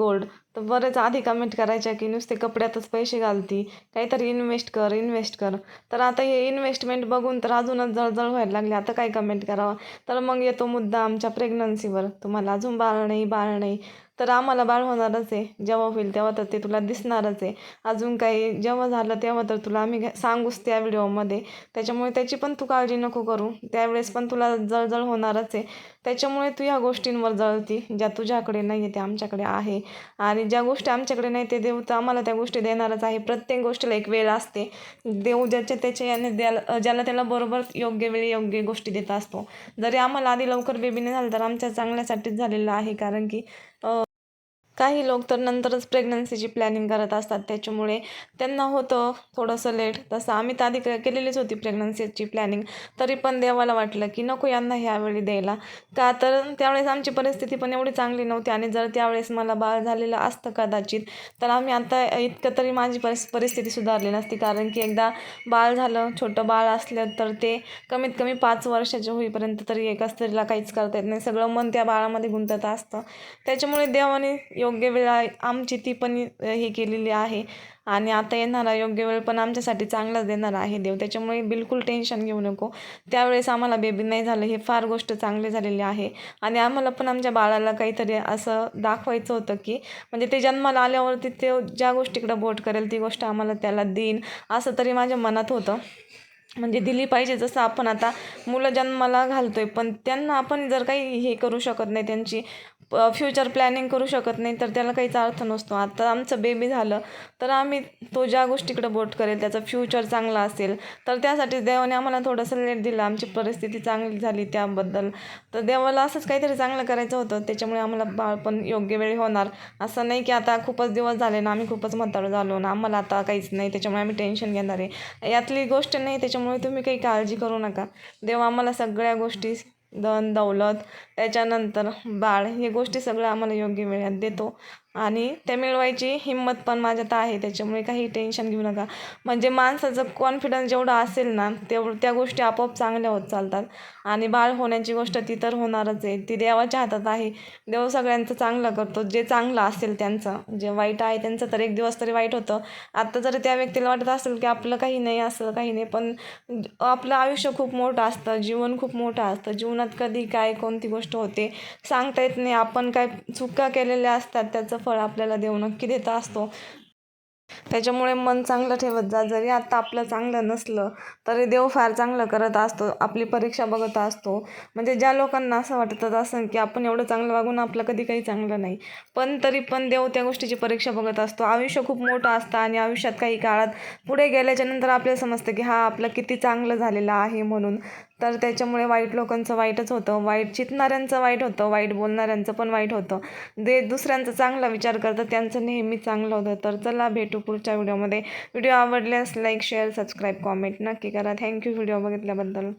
Gold तर बरेच आधी कमेंट करायच्या की नुसते कपड्यातच पैसे घालती. काहीतरी इन्व्हेस्ट कर इन्व्हेस्ट कर. तर आता हे इन्व्हेस्टमेंट बघून तर अजूनच जळजळ व्हायला लागली. आता काय कमेंट करावा? तर मग येतो मुद्दा आमच्या प्रेग्नन्सीवर तुम्हाला अजून बाळ नाही बाळ नाही तर आम्हाला बाळ होणारच आहे. जेव्हा होईल तेव्हा तर ते तुला दिसणारच आहे. अजून काही जेव्हा झालं तेव्हा तर तुला आम्ही सांगूच त्या व्हिडिओमध्ये. त्याच्यामुळे त्याची पण तू काळजी नको करू. त्यावेळेस पण तुला जळजळ होणारच आहे. त्याच्यामुळे तू ह्या गोष्टींवर जळती. ज्या तुझ्याकडे नाही आहे त्या आमच्याकडे आहे. आणि ज्या गोष्टी आमच्याकडे नाही ते देव तर आम्हाला त्या गोष्टी देणारच आहे. प्रत्येक गोष्टीला एक वेळ असते. देव ज्याच्या त्याच्या याने द्याला ज्याला त्याला बरोबर योग्य वेळी योग्य गोष्टी देत असतो. जरी आम्हाला आधी लवकर बेबी नाही झालं तर आमच्या चांगल्यासाठीच झालेलं आहे. कारण की काही लोक तर नंतरच प्रेग्नन्सीची प्लॅनिंग करत असतात. त्याच्यामुळे त्यांना होतं थोडंसं लेट तसं आम्ही तर आधी क- केलेलीच होती प्रेग्नन्सीची प्लॅनिंग तरी पण देवाला वाटलं की नको यांना ह्यावेळी द्यायला. का तर त्यावेळेस आमची परिस्थिती पण एवढी चांगली नव्हती आणि जर त्यावेळेस मला बाळ झालेलं असतं कदाचित तर आम्ही आता इतकं तरी माझी परिस् परिस्थिती सुधारली नसती. कारण की एकदा बाळ झालं छोटं बाळ असलं तर ते कमीत कमी पाच वर्षाचे होईपर्यंत तरी एका स्त्रीला काहीच करता येत नाही. सगळं मन त्या बाळामध्ये गुंतत असतं. त्याच्यामुळे देवाने योग योग्य वेळ आहे- आमची ती पण हे केलेली आहे. आणि आता येणारा योग्य वेळ पण आमच्यासाठी चांगलाच देणार आहे देव. त्याच्यामुळे बिलकुल टेन्शन घेऊ नको. त्यावेळेस आम्हाला बेबी नाही झालं हे फार गोष्ट चांगली झालेली आहे. आणि आम्हाला पण आमच्या बाळाला काहीतरी असं दाखवायचं होतं की म्हणजे ते जन्माला आल्यावरती ते ज्या गोष्टीकडं बोट करेल ती गोष्ट आम्हाला त्याला देईन असं तरी माझ्या मनात होतं. म्हणजे दिली पाहिजे. जसं आपण आता मुलं जन्माला घालतोय पण त्यांना आपण जर काही हे करू शकत नाही त्यांची फ्युचर प्लॅनिंग करू शकत नाही तर त्याला काहीच अर्थ नसतो. आता आमचं बेबी झालं तर आम्ही तो ज्या गोष्टीकडे बोट करेल त्याचं फ्युचर चांगलं असेल तर त्यासाठी देवाने आम्हाला थोडंसं लेट दिलं. आमची परिस्थिती चांगली झाली त्याबद्दल. तर देवाला असंच काहीतरी चांगलं करायचं होतं त्याच्यामुळे आम्हाला बाळ पण योग्य वेळी होणार. असं नाही की आता खूपच दिवस झाले ना आम्ही खूपच म्हातारं झालो ना आम्हाला आता काहीच नाही त्याच्यामुळे आम्ही टेन्शन घेणार आहे. यातली गोष्ट नाही त्याच्यामुळे तुम्ही काही काळजी करू नका. देव आम्हाला सगळ्या गोष्टी धन दौलत त्याच्यानंतर बाळ हे गोष्टी सगळं आम्हाला योग्य वेळात देतो. आणि ते मिळवायची हिंमत पण माझ्यात आहे त्याच्यामुळे काही टेन्शन घेऊ नका. म्हणजे माणसाचं कॉन्फिडन्स जेवढा असेल ना तेवढं त्या गोष्टी आपोआप चांगल्या होत चालतात. आणि बाळ होण्याची गोष्ट ती तर होणारच आहे. ती देवाच्या हातात आहे. देव सगळ्यांचं चांगलं करतो. जे चांगलं असेल त्यांचं जे वाईट आहे त्यांचं तर एक दिवस तरी वाईट होतं. आत्ता जरी त्या व्यक्तीला वाटत असेल की आपलं काही नाही असं काही नाही पण आपलं आयुष्य खूप मोठं असतं जीवन खूप मोठं असतं. जीवनात कधी काय कोणती गोष्ट होते सांगता येत नाही. आपण काय चुका केलेल्या असतात त्याचं फळ आपल्याला देव नक्की देत असतो. त्याच्यामुळे मन चांगलं ठेवत जा. जरी आत्ता आपलं चांगलं नसलं तरी देव फार चांगलं करत असतो. आपली परीक्षा बघत असतो. म्हणजे ज्या लोकांना असं वाटत असं की आपण एवढं चांगलं वागून आपलं कधी काही चांगलं नाही. पण तरी पण देव त्या गोष्टीची परीक्षा बघत असतो. आयुष्य खूप मोठं असतं आणि आयुष्यात काही काळात पुढे गेल्याच्यानंतर आपल्याला समजतं की हा आपलं किती चांगलं झालेलं आहे म्हणून. तर त्याच्यामुळे वाईट लोकांचं वाईटच होतं. वाईट चितणाऱ्यांचं वाईट होतं वाईट बोलणाऱ्यांचं पण वाईट होतं. जे दुसऱ्यांचा चांगला विचार करतं त्यांचं नेहमी चांगलं होतं. तर चला भेटू पुढच्या व्हिडिओमध्ये. व्हिडिओ आवडल्यास लाईक शेअर सबस्क्राईब कॉमेंट नक्की करा. Thank you video बघितल्याबद्दल.